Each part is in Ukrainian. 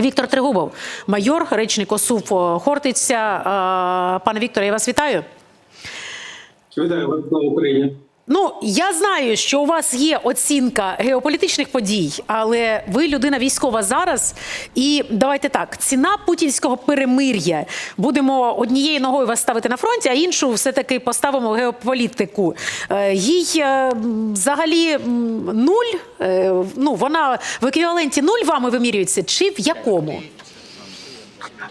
Віктор Тригубов, майор, речник ОСУВ Хортиця. Е, Пане Вікторе, я вас вітаю. Вітаю вас слава Україні. Ну, я знаю, що у вас є оцінка геополітичних подій, але ви людина військова зараз. І давайте так: ціна путінського перемир'я. Будемо однією ногою вас ставити на фронті, а іншу все-таки поставимо в геополітику. Е, Їй е, взагалі нуль. е, Ну, вона в еквіваленті нуль вами вимірюється, чи в якому?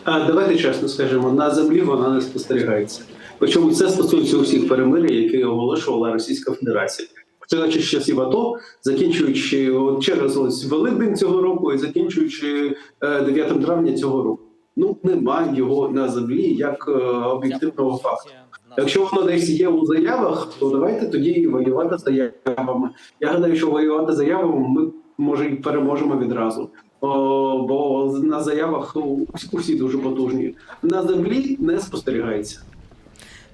Давайте чесно скажемо, на землі вона не спостерігається. Причому це стосується усіх перемир'я, які оголошувала Російська Федерація. Починаючи з часів АТО, закінчуючи через ось Великдень цього року і закінчуючи е, 9 травня цього року. Ну немає його на землі як е, об'єктивного факту. Якщо воно десь є у заявах, то давайте тоді воювати заявами. Я гадаю, що воювати заявами ми може і переможемо відразу. О, бо на заявах усі дуже потужні. На землі не спостерігається.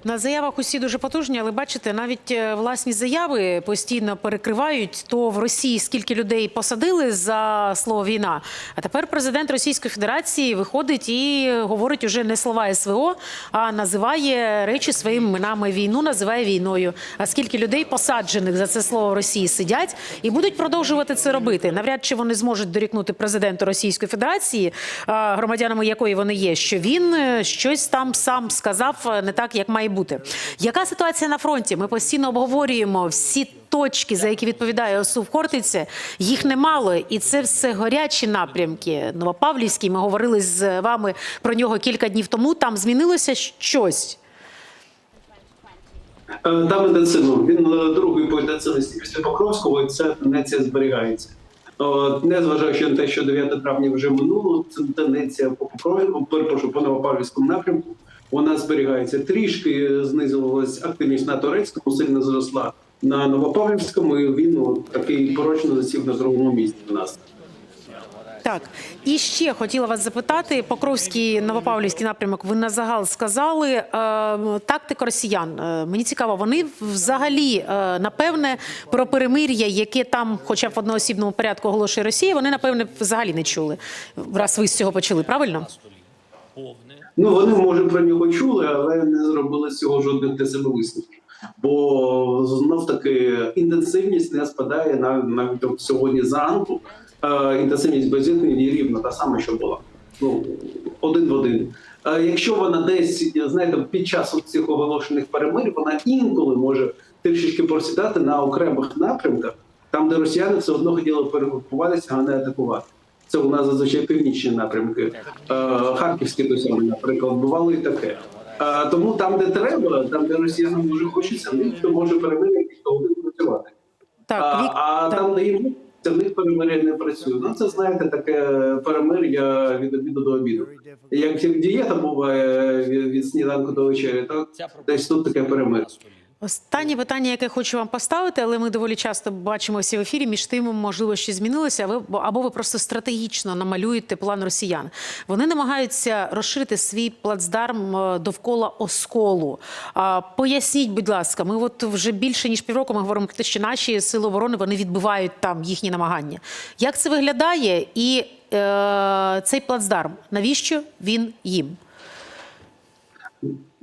На заявах усі дуже потужні, але бачите, навіть е, власні заяви постійно перекривають. То в Росії скільки людей посадили за слово війна. А тепер президент Російської Федерації виходить і говорить уже не слова СВО, а називає речі своїми іменами. Війну називає війною. А скільки людей посаджених за це слово в Росії сидять і будуть продовжувати це робити? Навряд чи вони зможуть дорікнути президенту Російської Федерації, громадянами якої вони є, що він е, щось там сам сказав е, не так, як має бути. Яка ситуація на фронті? Ми постійно обговорюємо всі точки, за які відповідає ОСУВ Хортиця. Їх немало, і це все горячі напрямки. Новопавлівський. Ми говорили з вами про нього кілька днів тому. Там змінилося щось. Е, Там інтенсивно. Він е, другий по інтенсивності після Покровського, і ця тенденція зберігається. От, Незважаючи на те, що 9 травня вже минуло, це тенденція по Покровську, перепрошую, по Новопавлівському напрямку, вона зберігається. Трішки знизилась активність на турецькому, сильно зросла на Новопавлівському, і він от, такий порочно засів на другому місці у нас. Так, і ще хотіла вас запитати: Покровський Новопавлівський напрямок. Ви на загал сказали е, тактика росіян. Е, мені цікаво, вони взагалі е, напевне про перемир'я, яке там, хоча б в одноосібному порядку оголошує Росія, вони напевне взагалі не чули. Раз ви з цього почали, правильно? Ну вони може про нього чули, але не зробили з цього жодних для себе висновків. Бо знов таки інтенсивність не спадає на навіть сьогодні зранку. Е, інтенсивність беззіткнення рівна та сама, що була. Ну один в один. Е, якщо вона десь знаєте, під час цих оголошених перемирів, вона інколи може трішечки просідати на окремих напрямках, там, де росіяни все одно хотіли перегрупуватися, а не атакувати. Це у нас зазвичай північні напрямки. Е, Харківські до саме, наприклад, бувало і таке. Е, тому там, де треба, там, де росіянам дуже хочеться, в них то може перемир'я кілька годин працювати. Так, а Вік... а так. там, де їм це в них перемир'я не працює. Ну це знаєте, таке перемир'я від обіду до обіду. Як дієта буває від, від сніданку до вечері, так десь тут таке перемир'я. Останнє питання, яке хочу вам поставити, але ми доволі часто бачимося в ефірі. Між тим, можливо, ще змінилося. Ви або ви просто стратегічно намалюєте план росіян. Вони намагаються розширити свій плацдарм е, довкола осколу. Поясніть, будь ласка, ми от вже більше ніж півроку ми говоримо про те, що наші сили оборони вони відбивають там їхні намагання. Як це виглядає? І е, цей плацдарм, навіщо він їм?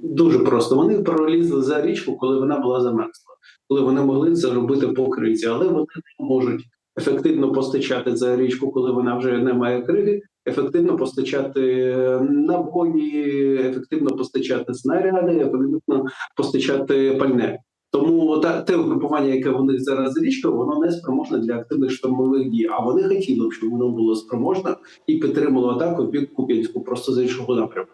Дуже просто. Вони пролізли за річку, коли вона була замерзла, коли вони могли це робити по криці, але вони не можуть ефективно постачати за річку, коли вона вже не має криги, ефективно постачати набої, ефективно постачати снаряди, ефективно постачати пальне. Тому та те угрупування, яке в них зараз за річкою, воно не спроможне для активних штурмових дій. А вони хотіли б, щоб воно було спроможне і підтримало атаку в бік Куп'янську просто з іншого напрямку.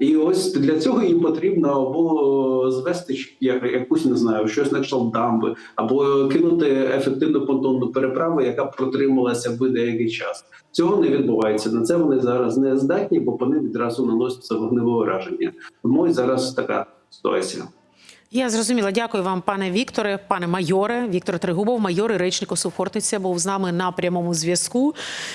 І ось для цього їм потрібно або звести як- якусь не знаю, щось на кшталт дамби, або кинути ефективну понтонну переправу, яка протрималася би деякий час. Цього не відбувається. На це вони зараз не здатні, бо вони відразу наносяться вогневе ураження. Тому ось зараз така ситуація. Я зрозуміла. Дякую вам, пане Вікторе, пане майоре. Віктор Тригубов, майор і речник Осухортиця, був з нами на прямому зв'язку.